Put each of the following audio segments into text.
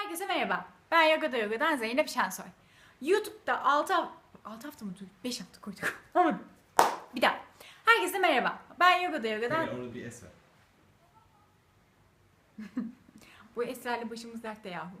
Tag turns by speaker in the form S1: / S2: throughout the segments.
S1: Herkese merhaba. Ben Yoga'da Yoga'dan Zeynep Şensoy. YouTube'da 6 hafta, 6 hafta mı koyduk? 5 hafta koyduk. Olmadı. Bir daha. Herkese merhaba. Ben Yoga'da Yoga'dan...
S2: Hayır, orada bir es var.
S1: Bu esrarla başımız dertte yahu.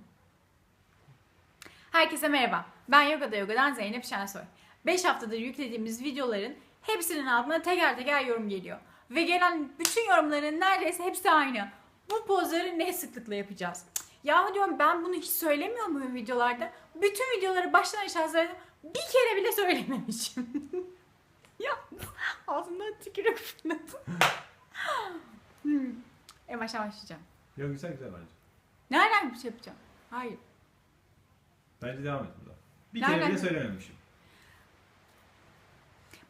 S1: Herkese merhaba. Ben Yoga'da Yoga'dan Zeynep Şensoy. 5 haftadır yüklediğimiz videoların hepsinin altına teker teker yorum geliyor. Ve gelen bütün yorumların neredeyse hepsi aynı. Bu pozları ne sıklıkla yapacağız? Yahu diyorum ben bunu hiç söylemiyor muyum videolarda? Bütün videoları baştan aşağı söyledim. Bir kere bile söylememişim. ya ağzımdan tükürük fırladı. hmm. En baştan başlayacağım.
S2: Yok güzel güzel bence.
S1: Nereden bir şey yapacağım? Hayır.
S2: Bence devam et burada. Bir
S1: Nereden?
S2: kere bile söylememişim.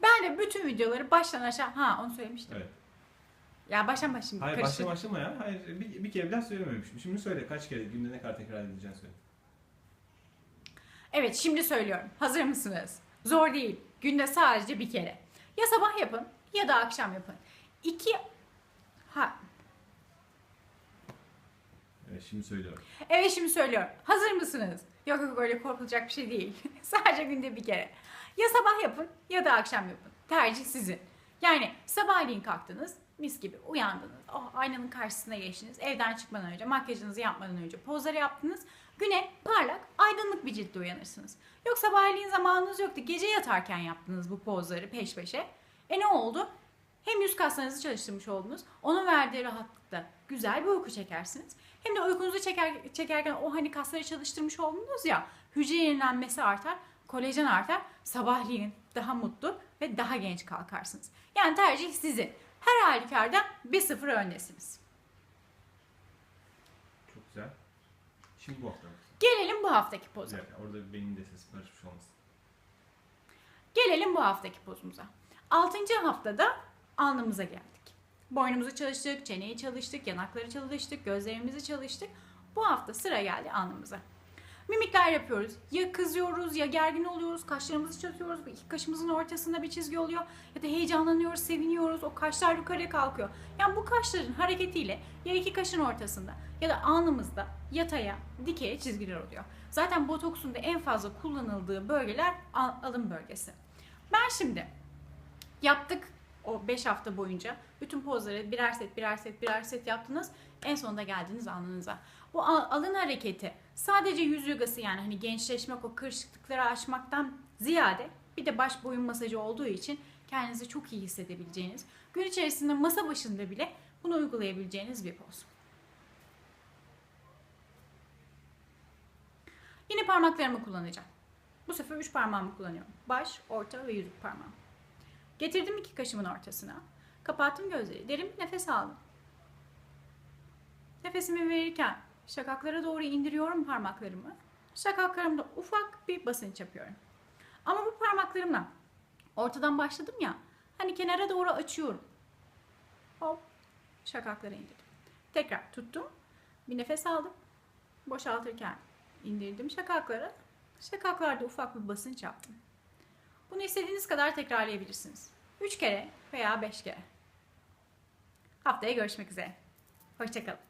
S1: Ben de bütün videoları baştan aşağı... Ha onu söylemiştim.
S2: Evet.
S1: Ya baştan başlayayım.
S2: Hayır başla başlama ya. Hayır bir, bir kere bile söylememişim. Şimdi söyle kaç kere günde ne kadar tekrar edileceğini söyle.
S1: Evet şimdi söylüyorum. Hazır mısınız? Zor değil. Günde sadece bir kere. Ya sabah yapın ya da akşam yapın. İki... Ha,
S2: Evet şimdi söylüyorum.
S1: Evet şimdi söylüyorum. Hazır mısınız? Yok yok öyle korkulacak bir şey değil. Sadece günde bir kere. Ya sabah yapın ya da akşam yapın. Tercih sizin. Yani sabahleyin kalktınız, mis gibi uyandınız. Oh, aynanın karşısına geçtiniz. Evden çıkmadan önce, makyajınızı yapmadan önce pozları yaptınız. Güne parlak, aydınlık bir ciltle uyanırsınız. Yok sabahleyin zamanınız yoktu. Gece yatarken yaptınız bu pozları peş peşe. E ne oldu? Hem yüz kaslarınızı çalıştırmış oldunuz. Onun verdiği rahatlıkta güzel bir uyku çekersiniz. Hem de uykunuzu çeker, çekerken o hani kasları çalıştırmış oldunuz ya hücre yenilenmesi artar, kolajen artar. Sabahleyin daha mutlu ve daha genç kalkarsınız. Yani tercih sizin. Her halükarda bir sıfır öndesiniz.
S2: Çok güzel. Şimdi bu hafta.
S1: Gelelim bu haftaki
S2: Bir
S1: poza.
S2: dakika orada benim de sesim karışmış olmasın.
S1: Gelelim bu haftaki pozumuza. Altıncı haftada alnımıza geldik. Boynumuzu çalıştık, çeneyi çalıştık, yanakları çalıştık, gözlerimizi çalıştık. Bu hafta sıra geldi alnımıza. Mimikler yapıyoruz. Ya kızıyoruz ya gergin oluyoruz. Kaşlarımızı çatıyoruz. İki kaşımızın ortasında bir çizgi oluyor. Ya da heyecanlanıyoruz, seviniyoruz. O kaşlar yukarıya kalkıyor. Yani bu kaşların hareketiyle ya iki kaşın ortasında ya da alnımızda yataya, dikeye çizgiler oluyor. Zaten botoksun da en fazla kullanıldığı bölgeler al- alın bölgesi. Ben şimdi yaptık o 5 hafta boyunca bütün pozları birer set birer set birer set yaptınız. En sonunda geldiniz alnınıza. Bu al- alın hareketi sadece yüz yogası yani hani gençleşmek o kırışıklıkları aşmaktan ziyade bir de baş boyun masajı olduğu için kendinizi çok iyi hissedebileceğiniz, gün içerisinde masa başında bile bunu uygulayabileceğiniz bir poz. Yine parmaklarımı kullanacağım. Bu sefer üç parmağımı kullanıyorum. Baş, orta ve yüzük parmağım. Getirdim iki kaşımın ortasına. Kapattım gözleri. Derin bir nefes aldım. Nefesimi verirken şakaklara doğru indiriyorum parmaklarımı. Şakaklarımda ufak bir basınç yapıyorum. Ama bu parmaklarımla ortadan başladım ya. Hani kenara doğru açıyorum. Hop. Şakaklara indirdim. Tekrar tuttum. Bir nefes aldım. Boşaltırken indirdim şakaklara. Şakaklarda ufak bir basınç yaptım. Bunu istediğiniz kadar tekrarlayabilirsiniz. 3 kere veya 5 kere. Haftaya görüşmek üzere. Hoşçakalın.